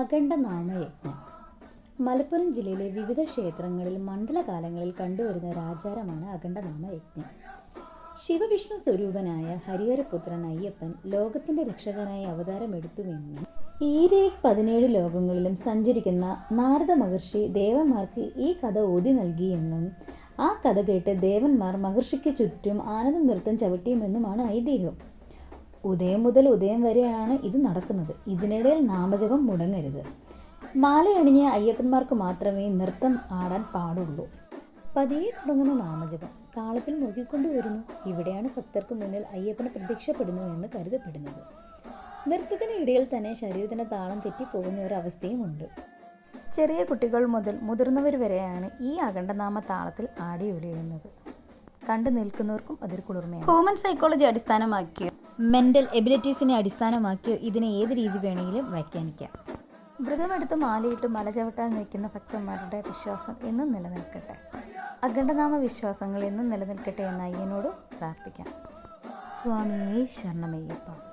അഖണ്ഡനാമയജ്ഞം മലപ്പുറം ജില്ലയിലെ വിവിധ ക്ഷേത്രങ്ങളിൽ മണ്ഡലകാലങ്ങളിൽ കണ്ടുവരുന്ന ഒരു ആചാരമാണ് അഖണ്ഡനാമയജ്ഞം ശിവവിഷ്ണു സ്വരൂപനായ ഹരിഹരപുത്രൻ അയ്യപ്പൻ ലോകത്തിന്റെ രക്ഷകനായി അവതാരമെടുത്തുവെന്നും ഈരേഴ് പതിനേഴ് ലോകങ്ങളിലും സഞ്ചരിക്കുന്ന നാരദ മഹർഷി ദേവന്മാർക്ക് ഈ കഥ ഓതി നൽകിയെന്നും ആ കഥ കേട്ട് ദേവന്മാർ മഹർഷിക്ക് ചുറ്റും ആനന്ദ നൃത്തം ചവിട്ടിയുമെന്നുമാണ് ഐതിഹ്യം. ഉദയം മുതൽ ഉദയം വരെയാണ് ഇത് നടക്കുന്നത്. ഇതിനിടയിൽ നാമജപം മുടങ്ങരുത്. മാലയണിഞ്ഞ അയ്യപ്പന്മാർക്ക് മാത്രമേ നൃത്തം ആടാൻ പാടുള്ളൂ. പതിയെ തുടങ്ങുന്ന നാമജപം താളത്തിൽ മുഴുകിക്കൊണ്ടുവരുന്നു ഇവിടെയാണ് ഭക്തർക്ക് മുന്നിൽ അയ്യപ്പന് പ്രത്യക്ഷപ്പെടുന്നു എന്ന് കരുതപ്പെടുന്നത്. നൃത്തത്തിന് ഇടയിൽ തന്നെ ശരീരത്തിന് താളം തെറ്റിപ്പോകുന്ന ഒരു അവസ്ഥയുമുണ്ട് ചെറിയ കുട്ടികൾ മുതൽ മുതിർന്നവർ വരെയാണ് ഈ അഖണ്ഡനാമ താളത്തിൽ ആടി ഉലയുന്നത് കണ്ടു നിൽക്കുന്നവർക്കും അതൊരു കുളിർമയാണ്. ഹ്യൂമൻ സൈക്കോളജി അടിസ്ഥാനമാക്കിയോ മെന്റൽ എബിലിറ്റീസിനെ അടിസ്ഥാനമാക്കിയോ ഇതിനെ ഏത് രീതി വേണമെങ്കിലും വ്യാഖ്യാനിക്കാം. വ്രതമെടുത്ത് മാലയിട്ട് മല ചവിട്ടാൻ നിൽക്കുന്ന ഭക്തന്മാരുടെ വിശ്വാസം എന്നും നിലനിൽക്കട്ടെ. അഖണ്ഡനാമ വിശ്വാസങ്ങൾ എന്നും നിലനിൽക്കട്ടെ എന്ന് അയ്യനോട് പ്രാർത്ഥിക്കാം. സ്വാമിയെ ശരണമയ്യപ്പ.